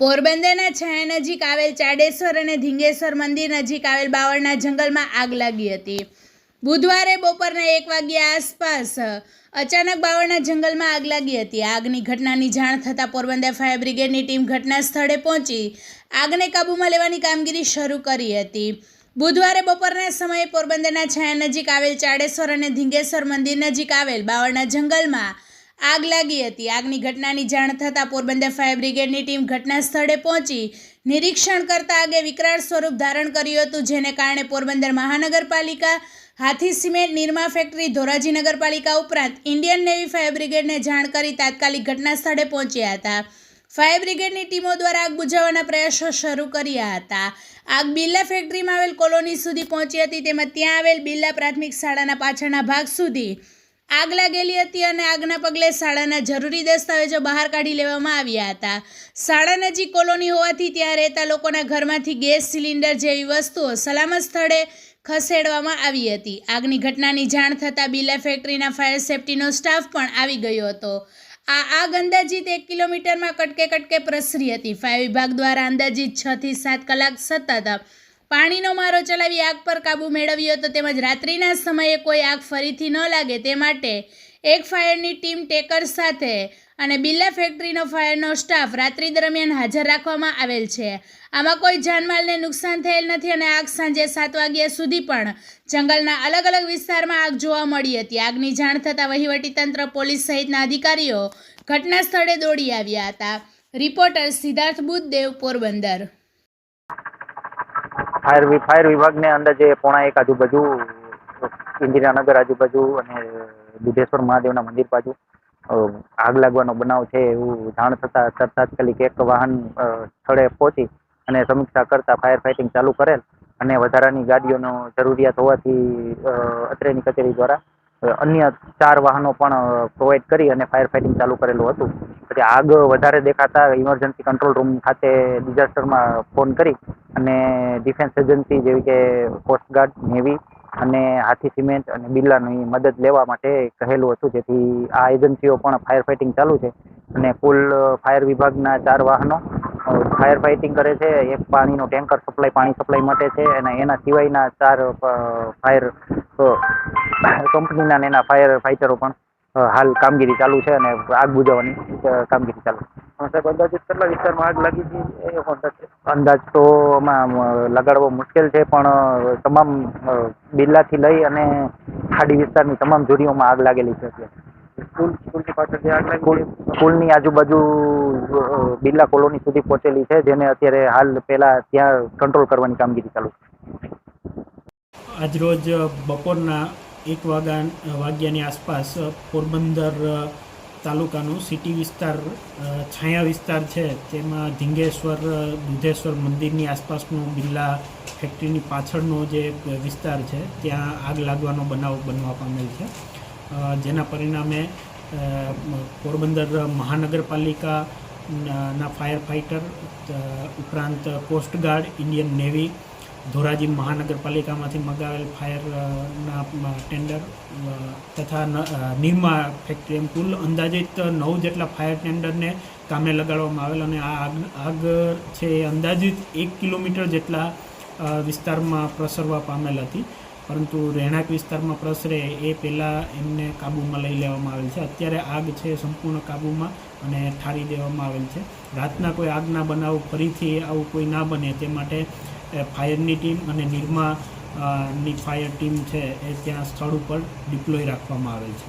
પોરબંદરના છાયા નજીક આવેલ ચાડેશ્વર અને ધીંગેશ્વર મંદિર નજીક આવેલ બાવળના જંગલમાં આગ લાગી હતી. બુધવારે બપોરના એક વાગ્યા આસપાસ અચાનક બાવળના જંગલમાં આગ લાગી હતી. આગની ઘટનાની જાણ થતાં પોરબંદર ફાયર બ્રિગેડની ટીમ ઘટના સ્થળે પહોંચી આગને કાબૂમાં લેવાની કામગીરી શરૂ કરી હતી. બુધવારે બપોરના સમયે પોરબંદરના છાયા નજીક આવેલ ચાડેશ્વર અને ધીંગેશ્વર મંદિર નજીક આવેલ બાવળના જંગલમાં આગ લાગી હતી. આગની ઘટનાની જાણ થતાં પોરબંદર ફાયર બ્રિગેડની ટીમ ઘટના સ્થળે પહોંચી નિરીક્ષણ કરતા આગે વિકરાળ સ્વરૂપ ધારણ કર્યું હતું, જેને કારણે પોરબંદર મહાનગરપાલિકા, હાથી સિમેન્ટ નિરમા ફેક્ટરી, ધોરાજી નગરપાલિકા ઉપરાંત ઇન્ડિયન નેવી ફાયર બ્રિગેડને જાણ કરી તાત્કાલિક ઘટના સ્થળે પહોંચ્યા હતા. ફાયર બ્રિગેડની ટીમો દ્વારા આગ બુઝાવવાના પ્રયાસો શરૂ કર્યા હતા. આગ બિરલા ફેક્ટરીમાં આવેલ કોલોની સુધી પહોંચી હતી તેમજ ત્યાં આવેલ બિરલા પ્રાથમિક શાળાના પાછળના ભાગ સુધી આગ લાગેલી હતી અને આગના પગલે શાળાના જરૂરી દસ્તાવેજો બહાર કાઢી લેવામાં આવ્યા હતા. શાળા નજીક કોલોની હોવાથી ત્યાં રહેતા લોકોના ઘરમાંથી ગેસ સિલિન્ડર જેવી વસ્તુઓ સલામત સ્થળે ખસેડવામાં આવી હતી. આગની ઘટનાની જાણ થતાં બિલા ફેક્ટરીના ફાયર સેફટીનો સ્ટાફ પણ આવી ગયો હતો. આ આગ અંદાજિત એક કિલોમીટરમાં કટકે કટકે પ્રસરી હતી. ફાયર વિભાગ દ્વારા અંદાજિત છથી સાત કલાક સતત પાણીનો મારો ચલાવી આગ પર કાબૂ મેળવ્યો હતો. તેમજ રાત્રિના સમયે કોઈ આગ ફરીથી ન લાગે તે માટે એક ફાયરની ટીમ ટેકર સાથે અને બિલ્લા ફેક્ટરીનો ફાયરનો સ્ટાફ રાત્રિ દરમિયાન હાજર રાખવામાં આવેલ છે. આમાં કોઈ જાનમાલને નુકસાન થયેલ નથી અને આગ સાંજે સાત વાગ્યા સુધી પણ જંગલના અલગ અલગ વિસ્તારમાં આગ જોવા મળી હતી. આગની જાણ થતાં વહીવટીતંત્ર પોલીસ સહિતના અધિકારીઓ ઘટના સ્થળે દોડી આવ્યા હતા. Reporter Siddharth Buddhadev Porbandar fire fire વિભાગને અંદાજે પોણા એક આજુબાજુ ઇન્દિરાનગર આજુબાજુ અને દુધેશ્વર મહાદેવના મંદિર બાજુ આગ લાગવાનો બનાવ છે એવું જાણ થતાં, તાત્કાલિક એક વાહન સ્થળે પહોંચી અને સમીક્ષા કરતા ફાયર ફાઇટિંગ ચાલુ કરેલ અને વધારાની ગાડીઓનો જરૂરિયાત હોવાથી અત્રેની કચેરી દ્વારા અન્ય ચાર વાહનો પણ પ્રોવાઈડ કરી અને ફાયર ફાઇટિંગ ચાલુ કરેલું હતું. પછી આગ વધારે દેખાતા ઇમરજન્સી કંટ્રોલ રૂમ ખાતે ડિઝાસ્ટરમાં ફોન કરી અને ડિફેન્સ એજન્સી જેવી કે કોસ્ટગાર્ડ નેવી અને હાથી સિમેન્ટ અને બિરલાની મદદ લેવા માટે કહેલું હતું. જેથી આ એજન્સીઓ પણ ફાયર ફાઇટિંગ ચાલુ છે અને કુલ ફાયર વિભાગના ચાર વાહનો ફાયર ફાઇટિંગ કરે છે એક પાણીનો ટેન્કર સપ્લાય પાણી સપ્લાય માટે છે અને એના સિવાયના ચાર ફાયર કંપનીના એના ફાયર ફાઇટરો પણ હાલ કામગીરી ચાલુ છે અને આગ બુજાવવાની કામગીરી ચાલુ છે. સાહેબ અંદાજિત કેટલા વિસ્તારમાં આગ લાગી હતી એ અંદાજ તો આમાં લગાડવો મુશ્કેલ છે પણ તમામ બિરલાથી લઈ અને ખાડી વિસ્તારની તમામ જોડીઓમાં આગ લાગેલી છે સ્કૂલ સ્કૂલની પાછળ જે આટલા સ્કૂલ સ્કૂલની આજુબાજુ બિરલા કોલોની સુધી પહોંચેલી છે, જેને અત્યારે હાલ પહેલા ત્યાં કંટ્રોલ કરવાની કામગીરી ચાલુ આજરોજ બપોરના એક વાગ્યા, વાગ્યાની આસપાસ પોરબંદર તાલુકાનું સિટી વિસ્તાર છાયા વિસ્તાર છે. તેમાં ધીંગેશ્વર દુધેશ્વર મંદિરની આસપાસનું બિરલા ફેક્ટરીની પાછળનો જે વિસ્તાર છે, ત્યાં આગ લાગવાનો બનાવ બનવા પામેલ છે. જેના પરિણામે પોરબંદર મહાનગરપાલિકા ના ફાયર ફાઇટર ઉપરાંત કોસ્ટગાર્ડ ઇન્ડિયન નેવી ધોરાજી મહાનગરપાલિકામાંથી મગાવેલ ફાયર અ, ના અ, ટેન્ડર તથા નિરમા ફેક્ટરી એમ કુલ અંદાજિત નવ જેટલા ફાયર ટેન્ડરને કામે લગાડવામાં આવેલ અને આ આગ આગ છે એ અંદાજિત એક કિલોમીટર જેટલા વિસ્તારમાં પ્રસરવા પામેલ હતી. પરંતુ રહેણાંક વિસ્તારમાં પ્રસરે એ પહેલાં એમને કાબૂમાં લઈ લેવામાં આવેલ છે. અત્યારે આગ છે સંપૂર્ણ કાબૂમાં અને ઠારી દેવામાં આવેલ છે. રાતના કોઈ આગના બનાવ ફરીથી આવું કોઈ ના બને તે માટે ફાયરની ટીમ અને નિરમાની ફાયર ટીમ છે એ ત્યાં સ્થળ ઉપર ડિપ્લોય રાખવામાં આવેલ છે.